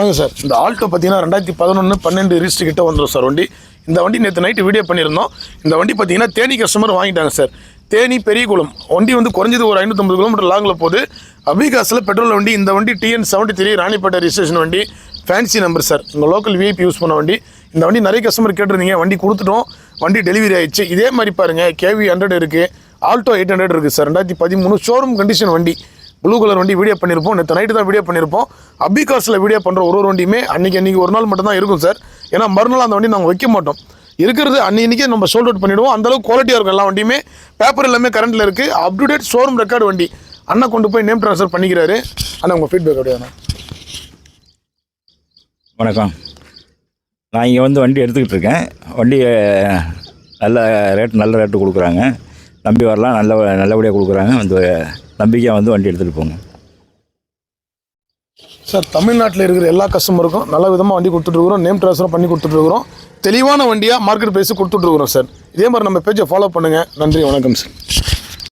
வணக்கம் சார். இந்த ஆல்டோ பார்த்தீங்கன்னா ரெண்டாயிரத்தி பதினொன்று பன்னெண்டு ரிஜிஸ்டர் கிட்ட வந்துடும் சார் வண்டி. இந்த வண்டி நேற்று நைட்டு வீடியோ பண்ணியிருந்தோம். இந்த வண்டி பார்த்தீங்கன்னா தேனி கஸ்டமர் வாங்கிட்டாங்க சார். தேனி பெரியகுளம். வண்டி வந்து குறைஞ்சது ஒரு ஐநூற்றம்பது கிலோமீட்டர் லாங்கில் போகுது. அபிகாஸில் பெட்ரோல் வண்டி இந்த வண்டி TN seventy three Ranipettai registration வண்டி. Fancy number sir. உங்கள் லோக்கல் விஐபி யூஸ் பண்ண வண்டி. இந்த வண்டி நிறைய கஸ்டமர் கேட்டிருந்தீங்க. வண்டி கொடுத்துட்டோம். வண்டி டெலிவரி ஆயிடுச்சு. இதே மாதிரி பாருங்கள் கேவி ஹண்ட்ரட் இருக்குது ஆல்டோ எயிட் ஹண்ட்ரட் இருக்குது சார். ரெண்டாயிரத்தி பதிமூணு ஷோரூம் கண்டிஷன் வண்டி. ப்ளூ கலர் வண்டி வீடியோ பண்ணியிருப்போம் நேற்று நைட்டு தான் வீடியோ பண்ணியிருப்போம் அபிகாஸில் வீடியோ பண்ணுற ஒரு ஒரு வண்டியுமே அன்றைக்கி அன்றைக்கி ஒரு நாள் மட்டும் தான் இருக்கும் சார் ஏன்னா மறுநாள் அந்த வண்டி நாங்கள் வைக்க மாட்டோம். இருக்கிறது அன்னைக்கே நம்ம சோல்ட் அவுட் பண்ணிவிடுவோம் அந்தளவுக்கு குவாலிட்டியாக இருக்கும் எல்லா வண்டியுமே. பேப்பர் எல்லாமே கரண்ட்டில் இருக்குது up to date showroom record வண்டி. அண்ணா கொண்டு போய் நேம் ட்ரான்ஸ்ஃபர் பண்ணிக்கிறாரு. அண்ணா உங்கள் ஃபீட்பேக் அப்படியே வணக்கம். நான் இங்கே வந்து வண்டி எடுத்துக்கிட்டு இருக்கேன். வண்டி நல்ல ரேட் நல்ல ரேட்டு கொடுக்குறாங்க. நம்பி வரலாம் நல்ல நல்லபடியாக கொடுக்குறாங்க. வந்து நம்பிக்கையாக வந்து வண்டி எடுத்துகிட்டு போங்க. சார் தமிழ்நாட்டில் இருக்கிற எல்லா கஸ்டமருக்கும் நல்ல விதமாக வண்டி கொடுத்துட்ருக்குறோம் நேம் ட்ரான்ஸ்ஃபர் பண்ணி கொடுத்துட்ருக்குறோம் தெளிவான வண்டியாக மார்க்கெட் ப்ரைஸு கொடுத்துட்ருக்குறோம் சார் இதே மாதிரி நம்ம பேஜை ஃபாலோ பண்ணுங்கள் நன்றி வணக்கம் சார்